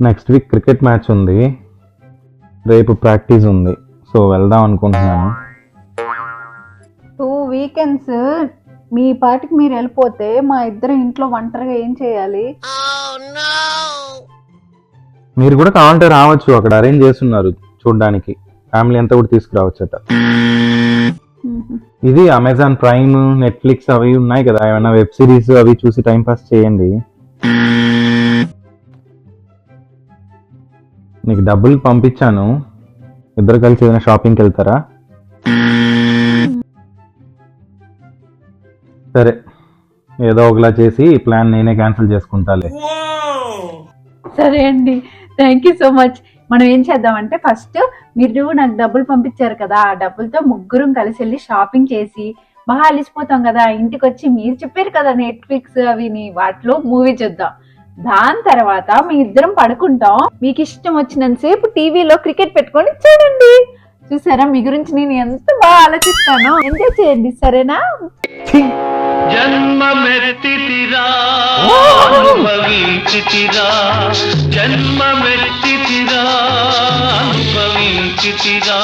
Next week cricket match ఉంది. రేపు practice ఉంది. సో వెళ్దాం అనుకుంటున్నాను. టూ వీకెండ్స్ మీ పాటికి మీరు వెళ్ళిపోతే మా ఇద్దరు ఇంట్లో ఒంటరిగా ఏం చేయాలి? మీరు కూడా కావాలంటే రావచ్చు. అక్కడ అరేంజ్ చేస్తున్నారు చూడడానికి. ఫ్యామిలీ అంతా కూడా తీసుకురావచ్చట. ఇది అమెజాన్ ప్రైమ్ నెట్ఫ్లిక్స్ అవి ఉన్నాయి కదా. ఏమైనా వెబ్ సిరీస్ అవి చూసి టైం పాస్ చేయండి. నీకు డబ్బులు పంపించాను. ఇద్దరు కలిసి ఏదైనా షాపింగ్కి వెళ్తారా? సరే. ఏదో ఒకలా చేసి ప్లాన్ నేనే క్యాన్సిల్ చేసుకుంటాలే. సరే అండి. థ్యాంక్ యూ సో మచ్ మనం ఏం చేద్దామంటే ఫస్ట్ మీరు నాకు డబ్బులు పంపించారు కదా ఆ డబ్బులతో ముగ్గురం కలిసి వెళ్ళి షాపింగ్ చేసి బాగా అలిసిపోతాం కదా ఇంటికి వచ్చి మీరు చెప్పారు కదా నెట్ఫ్లిక్స్ అవి వాటిలో మూవీ చూద్దాం. దాని తర్వాత మీ ఇద్దరం పడుకుంటాం. మీకు ఇష్టం వచ్చినంతసేపు టీవీలో క్రికెట్ పెట్టుకొని చూడండి. చూసారా? మీ గురించి నేను ఎంత బాగా ఆలోచిస్తానో. ఎంజాయ్ చేయండి సరేనా? జన్మమెత్తితిరా అనుభవించితిరా జన్మమెత్తితిరా అనుభవించితిరా.